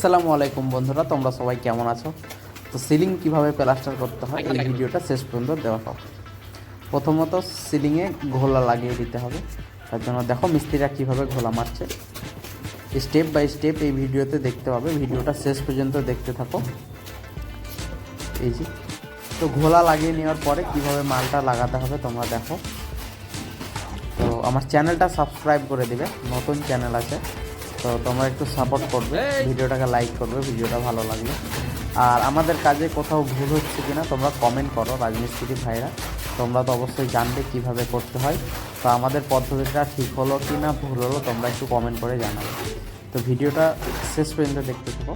আসসালামু আলাইকুম বন্ধুরা, তোমরা সবাই কেমন আছো? তো সিলিং কীভাবে প্লাস্টার করতে হয়, এই ভিডিওটা শেষ পর্যন্ত দেওয়া হবে প্রথমত সিলিংয়ে ঘোলা লাগিয়ে দিতে হবে। তার জন্য দেখো মিস্ত্রিরা কীভাবে ঘোলা মারছে। স্টেপ বাই স্টেপ এই ভিডিওতে দেখতে পাবে, ভিডিওটা শেষ পর্যন্ত দেখতে থাকো। এই যে, তো ঘোলা লাগিয়ে নেওয়ার পরে কীভাবে মালটা লাগাতে হবে তোমরা দেখো। তো আমার চ্যানেলটা সাবস্ক্রাইব করে দিবে, নতুন চ্যানেল আছে। তো তোমরা একটু সাপোর্ট করবে ভিডিওটাকে লাইক করবে ভিডিওটা ভালো লাগলে আর আমাদের কাজে কোথাও ভুল হচ্ছে কিনা তোমরা কমেন্ট করো রাজমিস্ত্রি ভাইরা। তোমরা তো অবশ্যই জানবে কীভাবে করতে হয়। তো আমাদের পদ্ধতিটা ঠিক হলো কি না ভুল হলো তোমরা একটু কমেন্ট করে জানাবে তো ভিডিওটা শেষ পর্যন্ত দেখতে থাকো।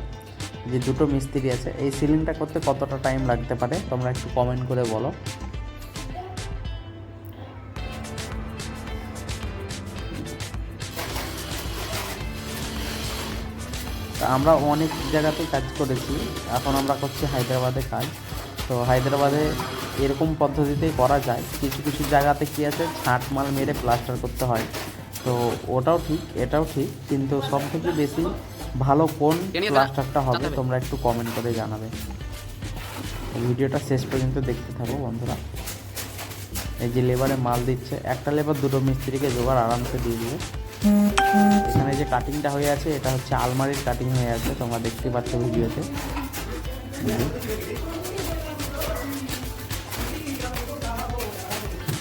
যে দুটো মিস্ত্রি আছে এই সিলিংটা করতে কতটা টাইম লাগতে পারে তোমরা একটু কমেন্ট করে বলো। তা আমরা অনেক জায়গাতেই কাজ করেছি। এখন আমরা করছি হায়দ্রাবাদে কাজ। তো হায়দ্রাবাদে এরকম পদ্ধতিতেই করা যায়। কিছু কিছু জায়গাতে কী আছে? ছাঁট মাল মেরে প্লাস্টার করতে হয়। তো ওটাও ঠিক এটাও ঠিক। কিন্তু সব থেকে বেশি ভালো কোন প্লাস্টারটা হবে তোমরা একটু কমেন্ট করে জানাবে। ভিডিওটা শেষ পর্যন্ত দেখতে থাকো বন্ধুরা। এই যে লেবারে মাল দিচ্ছে একটা লেবার দুটো মিস্ত্রিকে জোগাড় আরামসে দিয়ে দিবে। এখানে যে কাটিংটা হয়ে আছে এটা হচ্ছে আলমারির কাটিং হয়ে আছে তোমরা দেখতে পাচ্ছ ভিডিওতে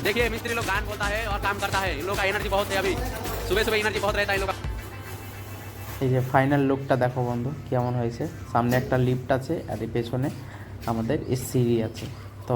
देखिए मिस्त्री लोग गान बोलता है और काम करता है इन लोग का एनर्जी बहुत है अभी सुबह सुबह एनर्जी बहुत रहता है इन लोग का এই যে ফাইনাল লুকটা দেখো বন্ধু কেমন হয়েছে সামনে একটা লিফট আছে আর এই পেছনে আমাদের সিঁড়ি আছে তো